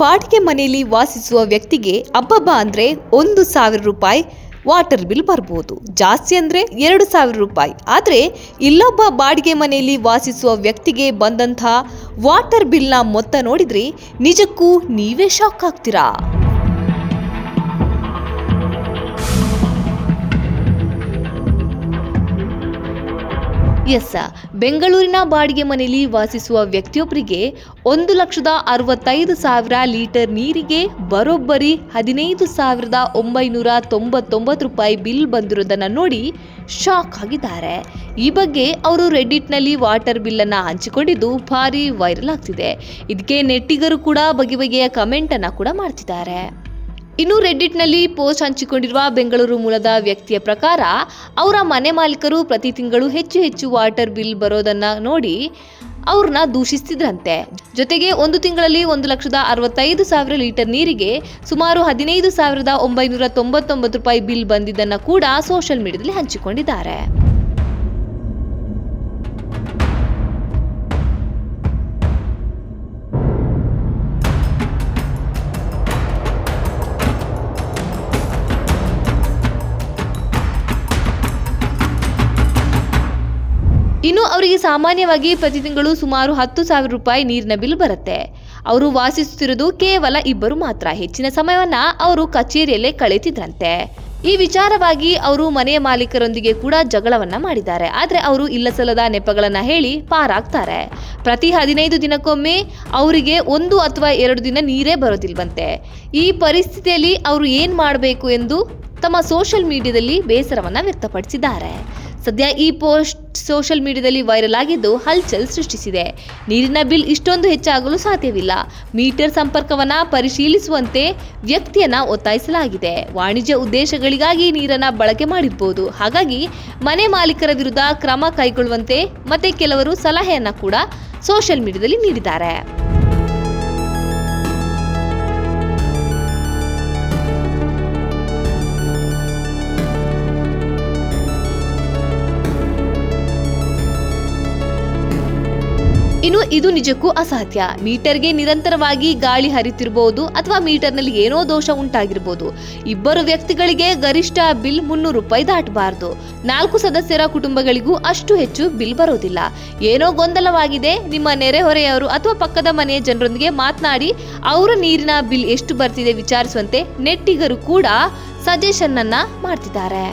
ಬಾಡಿಗೆ ಮನೆಯಲ್ಲಿ ವಾಸಿಸುವ ವ್ಯಕ್ತಿಗೆ ಅಬ್ಬಬ್ಬ ಅಂದ್ರೆ ಒಂದು ಸಾವಿರ ರೂಪಾಯಿ ವಾಟರ್ ಬಿಲ್ ಬರ್ಬೋದು. ಜಾಸ್ತಿ ಅಂದ್ರೆ ಎರಡು ಸಾವಿರ ರೂಪಾಯಿ. ಆದರೆ ಇಲ್ಲೊಬ್ಬ ಬಾಡಿಗೆ ಮನೆಯಲ್ಲಿ ವಾಸಿಸುವ ವ್ಯಕ್ತಿಗೆ ಬಂದಂಥ ವಾಟರ್ ಬಿಲ್ನ ಮೊತ್ತ ನೋಡಿದ್ರೆ ನಿಜಕ್ಕೂ ನೀವೇ ಶಾಕ್ ಆಗ್ತೀರಾ? ಎಸ್, ಬೆಂಗಳೂರಿನ ಬಾಡಿಗೆ ಮನೆಯಲ್ಲಿ ವಾಸಿಸುವ ವ್ಯಕ್ತಿಯೊಬ್ಬರಿಗೆ ಒಂದು ಲಕ್ಷದ ಅರವತ್ತೈದು ಸಾವಿರ ಲೀಟರ್ ನೀರಿಗೆ ಬರೋಬ್ಬರಿ ಹದಿನೈದು ಸಾವಿರದ ಒಂಬೈನೂರ ತೊಂಬತ್ತೊಂಬತ್ತು ರೂಪಾಯಿ ಬಿಲ್ ಬಂದಿರೋದನ್ನು ನೋಡಿ ಶಾಕ್ ಆಗಿದ್ದಾರೆ. ಈ ಬಗ್ಗೆ ಅವರು ರೆಡ್ಡಿಟ್ನಲ್ಲಿ ವಾಟರ್ ಬಿಲ್ಲನ್ನು ಹಂಚಿಕೊಂಡಿದ್ದು ಭಾರಿ ವೈರಲ್ ಆಗ್ತಿದೆ. ಇದಕ್ಕೆ ನೆಟ್ಟಿಗರು ಕೂಡ ಬಗೆ ಬಗೆಯ ಕಮೆಂಟನ್ನು ಕೂಡ ಮಾಡ್ತಿದ್ದಾರೆ. ಇನ್ನು ರೆಡ್ಡಿಟ್ನಲ್ಲಿ ಪೋಸ್ಟ್ ಹಂಚಿಕೊಂಡಿರುವ ಬೆಂಗಳೂರು ಮೂಲದ ವ್ಯಕ್ತಿಯ ಪ್ರಕಾರ, ಅವರ ಮನೆ ಮಾಲೀಕರು ಪ್ರತಿ ತಿಂಗಳು ಹೆಚ್ಚು ಹೆಚ್ಚು ವಾಟರ್ ಬಿಲ್ ಬರೋದನ್ನ ನೋಡಿ ಅವ್ರನ್ನ ದೂಷಿಸ್ತಿದ್ರಂತೆ. ಜೊತೆಗೆ ಒಂದು ತಿಂಗಳಲ್ಲಿ ಒಂದು ಲಕ್ಷದ ಅರವತ್ತೈದು ಸಾವಿರ ಲೀಟರ್ ನೀರಿಗೆ ಸುಮಾರು ಹದಿನೈದು ಸಾವಿರದ ಒಂಬೈನೂರ ತೊಂಬತ್ತೊಂಬತ್ತು ರೂಪಾಯಿ ಬಿಲ್ ಬಂದಿದ್ದನ್ನು ಕೂಡ ಸೋಷಿಯಲ್ ಮೀಡಿಯಾದಲ್ಲಿ ಹಂಚಿಕೊಂಡಿದ್ದಾರೆ. ಇನ್ನು ಅವರಿಗೆ ಸಾಮಾನ್ಯವಾಗಿ ಪ್ರತಿ ತಿಂಗಳು ಸುಮಾರು ಹತ್ತು ಸಾವಿರ ರೂಪಾಯಿ ನೀರಿನ ಬಿಲ್ ಬರುತ್ತೆ. ಅವರು ವಾಸಿಸುತ್ತಿರುವುದು ಕೇವಲ ಇಬ್ಬರು ಮಾತ್ರ. ಹೆಚ್ಚಿನ ಸಮಯವನ್ನ ಅವರು ಕಚೇರಿಯಲ್ಲೇ ಕಳೆಯುತ್ತಿದ್ರಂತೆ. ಈ ವಿಚಾರವಾಗಿ ಅವರು ಮನೆಯ ಮಾಲೀಕರೊಂದಿಗೆ ಕೂಡ ಜಗಳವನ್ನ ಮಾಡಿದ್ದಾರೆ. ಆದರೆ ಅವರು ಇಲ್ಲಸಲ್ಲದ ನೆಪಗಳನ್ನ ಹೇಳಿ ಪಾರಾಗ್ತಾರೆ. ಪ್ರತಿ ಹದಿನೈದು ದಿನಕ್ಕೊಮ್ಮೆ ಅವರಿಗೆ ಒಂದು ಅಥವಾ ಎರಡು ದಿನ ನೀರೇ ಬರೋದಿಲ್ವಂತೆ. ಈ ಪರಿಸ್ಥಿತಿಯಲ್ಲಿ ಅವರು ಏನ್ ಮಾಡಬೇಕು ಎಂದು ತಮ್ಮ ಸೋಷಿಯಲ್ ಮೀಡಿಯಾದಲ್ಲಿ ಬೇಸರವನ್ನ ವ್ಯಕ್ತಪಡಿಸಿದ್ದಾರೆ. ಸದ್ಯ ಈ ಪೋಸ್ಟ್ ಸೋಷಿಯಲ್ ಮೀಡಿಯಾದಲ್ಲಿ ವೈರಲ್ ಆಗಿದ್ದು ಹಲ್ಚಲ್ ಸೃಷ್ಟಿಸಿದೆ. ನೀರಿನ ಬಿಲ್ ಇಷ್ಟೊಂದು ಹೆಚ್ಚಾಗಲು ಸಾಧ್ಯವಿಲ್ಲ. ಮೀಟರ್ ಸಂಪರ್ಕವನ್ನ ಪರಿಶೀಲಿಸುವಂತೆ ವ್ಯಕ್ತಿಯನ್ನ ಒತ್ತಾಯಿಸಲಾಗಿದೆ. ವಾಣಿಜ್ಯ ಉದ್ದೇಶಗಳಿಗಾಗಿ ನೀರನ್ನ ಬಳಕೆ ಮಾಡಿರ್ಬೋದು. ಹಾಗಾಗಿ ಮನೆ ಮಾಲೀಕರ ವಿರುದ್ಧ ಕ್ರಮ ಕೈಗೊಳ್ಳುವಂತೆ ಮತ್ತೆ ಕೆಲವರು ಸಲಹೆಯನ್ನು ಕೂಡ ಸೋಷಿಯಲ್ ಮೀಡಿಯಾದಲ್ಲಿ ನೀಡಿದ್ದಾರೆ. ಇನ್ನು ಇದು ನಿಜಕ್ಕೂ ಅಸಾಧ್ಯ ಮೀಟರ್ಗೆ ನಿರಂತರವಾಗಿ ಗಾಳಿ ಹರಿತಿರಬಹುದು ಅಥವಾ ಮೀಟರ್ನಲ್ಲಿ ಏನೋ ದೋಷ ಉಂಟಾಗಿರಬಹುದು ಇಬ್ಬರು ವ್ಯಕ್ತಿಗಳಿಗೆ ಗರಿಷ್ಠ ಬಿಲ್ ಮುನ್ನೂರು ರೂಪಾಯಿ ದಾಟಬಾರದು. ನಾಲ್ಕು ಸದಸ್ಯರ ಕುಟುಂಬಗಳಿಗೂ ಅಷ್ಟು ಹೆಚ್ಚು ಬಿಲ್ ಬರೋದಿಲ್ಲ. ಏನೋ ಗೊಂದಲವಾಗಿದೆ. ನಿಮ್ಮ ನೆರೆಹೊರೆಯವರು ಅಥವಾ ಪಕ್ಕದ ಮನೆಯ ಜನರೊಂದಿಗೆ ಮಾತನಾಡಿ, ಅವರ ನೀರಿನ ಬಿಲ್ ಎಷ್ಟು ಬರ್ತಿದೆ ವಿಚಾರಿಸುವಂತೆ ನೆಟ್ಟಿಗರು ಕೂಡ ಸಜೆಷನ್ ಅನ್ನ ಮಾಡ್ತಿದ್ದಾರೆ.